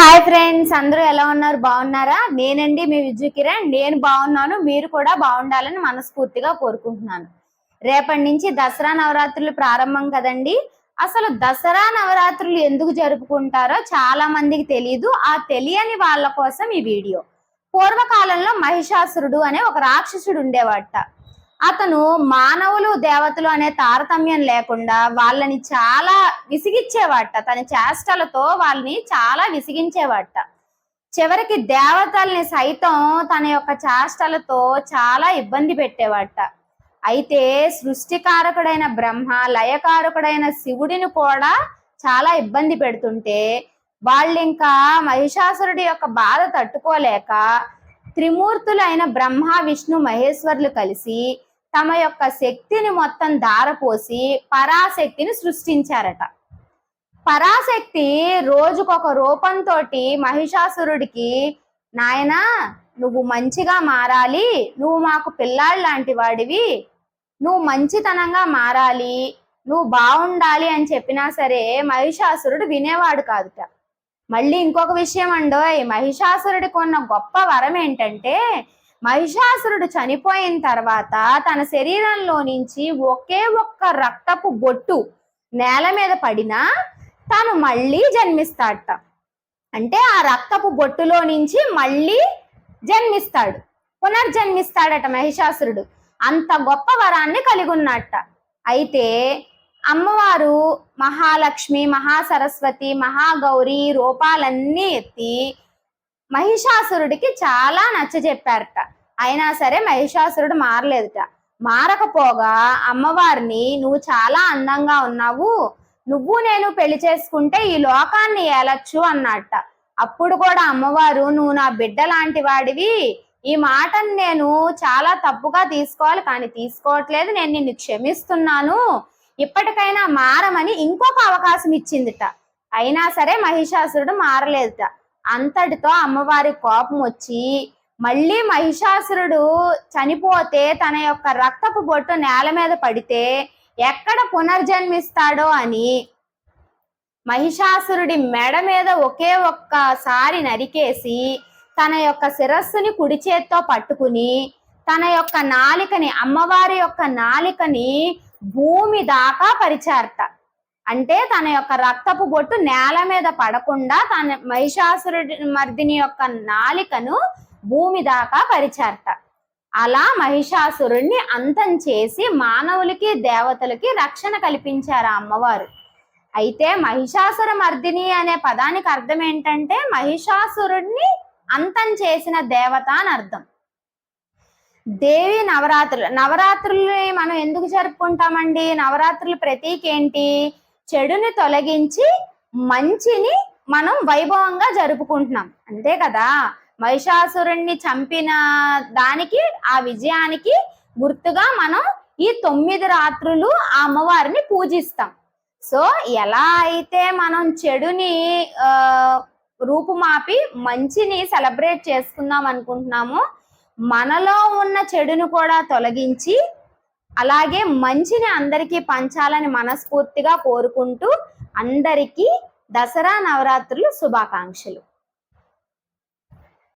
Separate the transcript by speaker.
Speaker 1: Hi friends అందరూ ఎలా ఉన్నారు? బాగున్నారా? నేనండి మీ విజయ్ కిరణ్. నేను బాగున్నాను మీరు కూడా బాగుండాలని మనస్ఫూర్తిగా కోరుకుంటున్నాను. రేపటి నుంచి దసరా నవరాత్రులు ప్రారంభం కదండి. అసలు దసరా నవరాత్రులు ఎందుకు జరుపుకుంటారో చాలా మందికి తెలియదు ఆ తెలియని వాళ్ళ కోసం ఈ వీడియో. పూర్వకాలంలో మహిషాసురుడు అనే ఒక రాక్షసుడు ఉండేవాట. అతను మానవులు దేవతలు అనే తారతమ్యం లేకుండా వాళ్ళని చాలా విసిగిచ్చేవాట. తన చేష్టలతో వాళ్ళని చాలా విసిగించేవాట. చివరికి దేవతల్ని సైతం తన యొక్క చేష్టలతో చాలా ఇబ్బంది పెట్టేవాట. అయితే సృష్టికారకుడైన బ్రహ్మ లయకారకుడైన శివుడిని కూడా చాలా ఇబ్బంది పెడుతుంటే వాళ్ళు ఇంకా మహిషాసురుడి యొక్క బాధ తట్టుకోలేక త్రిమూర్తులైన బ్రహ్మ విష్ణు మహేశ్వరులు కలిసి తమ యొక్క శక్తిని మొత్తం దారపోసి పరాశక్తిని సృష్టించారట. పరాశక్తి రోజుకొక రూపంతో మహిషాసురుడికి నాయనా నువ్వు మంచిగా మారాలి. నువ్వు మాకు పిల్లాడు లాంటి వాడివి. నువ్వు మంచితనంగా మారాలి. నువ్వు బాగుండాలి అని చెప్పినా సరే మహిషాసురుడు వినేవాడు కాదుట. మళ్ళీ ఇంకొక విషయం అండోయ్. మహిషాసురుడికి ఉన్న గొప్ప వరం ఏంటంటే మహిషాసురుడు చనిపోయిన తర్వాత తన శరీరంలో నుంచి ఒకే ఒక్క రక్తపు బొట్టు నేల మీద పడినా తాను మళ్ళీ జన్మిస్తాడట. అంటే ఆ రక్తపు బొట్టులో నుంచి మళ్ళీ జన్మిస్తాడు. పునర్జన్మిస్తాడట మహిషాసురుడు. అంత గొప్ప వరాన్ని కలిగి ఉన్నట్ట అయితే అమ్మవారు మహాలక్ష్మి మహాసరస్వతి మహాగౌరి రూపాలన్నీ ఎత్తి మహిషాసురుడికి చాలా నచ్చ చెప్పారట. అయినా సరే మహిషాసురుడు మారలేదుట. మారకపోగా అమ్మవారిని నువ్వు చాలా అందంగా ఉన్నావు. నువ్వు నేను పెళ్ళి చేసుకుంటే ఈ లోకాన్ని ఏలచ్చు అన్నట్ట అప్పుడు కూడా అమ్మవారు నువ్వు నా బిడ్డ లాంటి వాడివి. ఈ మాటను నేను చాలా తప్పుగా తీసుకోవాలి కానీ తీసుకోవట్లేదు. నేను నిన్ను క్షమిస్తున్నాను. ఇప్పటికైనా మారమని ఇంకొక అవకాశం ఇచ్చిందిట. అయినా సరే మహిషాసురుడు మారలేదుట. అంతటితో అమ్మవారి కోపం వచ్చి మళ్ళీ మహిషాసురుడు చనిపోతే తన యొక్క రక్తపు బొట్టు నేల మీద పడితే ఎక్కడ పునర్జన్మిస్తాడో అని మహిషాసురుడి మెడ మీద ఒకే ఒక్కసారి నరికేసి తన యొక్క శిరస్సుని కుడి చేత్తో పట్టుకుని తన యొక్క నాలికని అమ్మవారి యొక్క నాలికని భూమి దాకా పరిచారట. అంటే తన యొక్క రక్తపు బొట్టు నేల మీద పడకుండా తన మహిషాసురుడి మర్దిని యొక్క నాలికను భూమి దాకా పరిచారట. అలా మహిషాసురుణ్ణి అంతం చేసి మానవులకి దేవతలకి రక్షణ కల్పించారు అమ్మవారు. అయితే మహిషాసుర మర్దిని అనే పదానికి అర్థం ఏంటంటే మహిషాసురుడిని అంతం చేసిన దేవత అని అర్థం. దేవి నవరాత్రులు నవరాత్రుల్ని మనం ఎందుకు జరుపుకుంటామండి? నవరాత్రులు ప్రతీక ఏంటి చెడుని తొలగించి మంచిని మనం వైభవంగా జరుపుకుంటున్నాం. అంతే కదా? మహిషాసురుణ్ణి చంపిన దానికి ఆ విజయానికి గుర్తుగా మనం ఈ తొమ్మిది రాత్రులు ఆ అమ్మవారిని పూజిస్తాం. సో ఎలా అయితే మనం చెడుని రూపుమాపి మంచిని సెలబ్రేట్ చేసుకుందాం అనుకుంటున్నామో మనలో ఉన్న చెడును కూడా తొలగించి అలాగే మంచిని అందరికీ పంచాలని మనస్ఫూర్తిగా కోరుకుంటూ అందరికీ దసరా నవరాత్రులు శుభాకాంక్షలు.